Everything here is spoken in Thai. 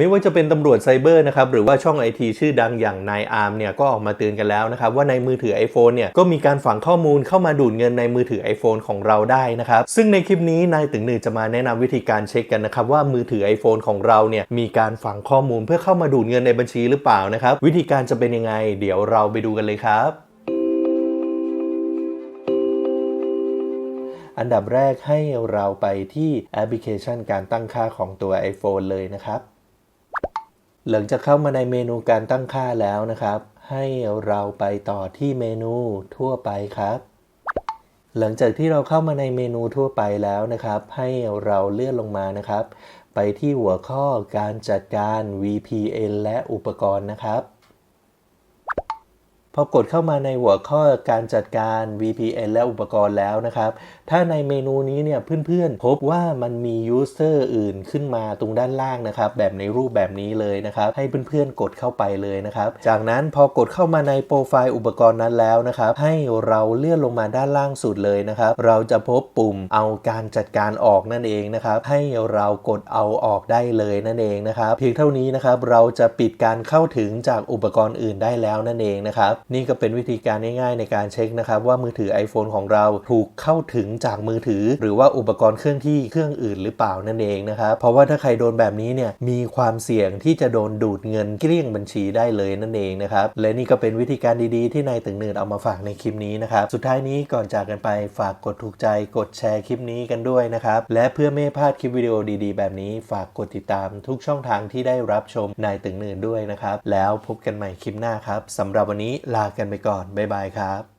ไม่ว่าจะเป็นตำรวจไซเบอร์นะครับหรือว่าช่องไอทีชื่อดังอย่างนายอาร์มเนี่ยก็ออกมาเตือนกันแล้วนะครับว่าในมือถือ iPhone เนี่ยก็มีการฝังข้อมูลเข้ามาดูดเงินในมือถือ iPhone ของเราได้นะครับซึ่งในคลิปนี้นายตึงหนึ่งจะมาแนะนำวิธีการเช็คกันนะครับว่ามือถือ iPhone ของเราเนี่ยมีการฝังข้อมูลเพื่อเข้ามาดูดเงินในบัญชีหรือเปล่านะครับวิธีการจะเป็นยังไง เดี๋ยวเราไปดูกันเลยครับอันดับแรกให้เราไปที่แอปพลิเคชันการตั้งค่าของตัว iPhone เลยนะครับ หลังจากเข้ามาในเมนูการตั้งค่าแล้วนะครับ ให้เราไปต่อที่เมนูทั่วไปครับ หลังจากที่เราเข้ามาในเมนูทั่วไปแล้วนะครับ ให้เราเลื่อนลงมานะครับ ไปที่หัวข้อการจัดการ VPN และอุปกรณ์นะครับ พอกดเข้ามาในหัวข้อการจัดการ VPN และอุปกรณ์แล้วนะครับ ถ้าในเมนูนี้เนี่ยเพื่อนๆ พบว่ามันมี user อื่นขึ้นมาตรงด้านล่างนะครับ แบบในรูปแบบนี้เลยนะครับ ให้เพื่อนๆ กดเข้าไปเลยนะครับ จากนั้นพอกดเข้ามาในโปรไฟล์อุปกรณ์นั้นแล้วนะครับ ให้เราเลื่อนลงมาด้านล่างสุดเลยนะครับ เราจะพบปุ่มเอาการจัดการออกนั่นเองนะครับ ให้เรากดเอาออกได้เลยนั่นเองนะครับ เพียงเท่านี้นะครับ เราจะปิดการเข้าถึงจากอุปกรณ์อื่นได้แล้วนั่นเองนะครับนี่ก็เป็นวิธีการง่ายๆ ในการเช็คนะครับว่ามือถือ iPhone ของเราถูกเข้าถึงจากมือถือ หรือว่าอุปกรณ์เครื่องที่เครื่องอื่นหรือเปล่านั่นเองนะครับเพราะว่าถ้าใครโดนแบบนี้เนี่ยมีความเสี่ยงที่จะโดนดูดเงินเกลี้ยงบัญชีได้เลยนั่นเองนะครับและนี่ก็เป็นวิธีการดีๆ ที่นายตึงเนินเอามาฝากในคลิปนี้นะครับสุดท้ายนี้ก่อนจากกันไปฝากกดถูกใจกดแชร์คลิปนี้กันด้วยนะครับและเพื่อไม่พลาดคลิปวิดีโอดีๆ แบบนี้ฝากกดติดตามทุกช่องทางที่ได้รับชมนายตึงเนินด้วยนะครับแล้วพบกันใหม่คลิปหน้าครับสำหรับวันนี้ลากันไปก่อน บ๊ายบายครับ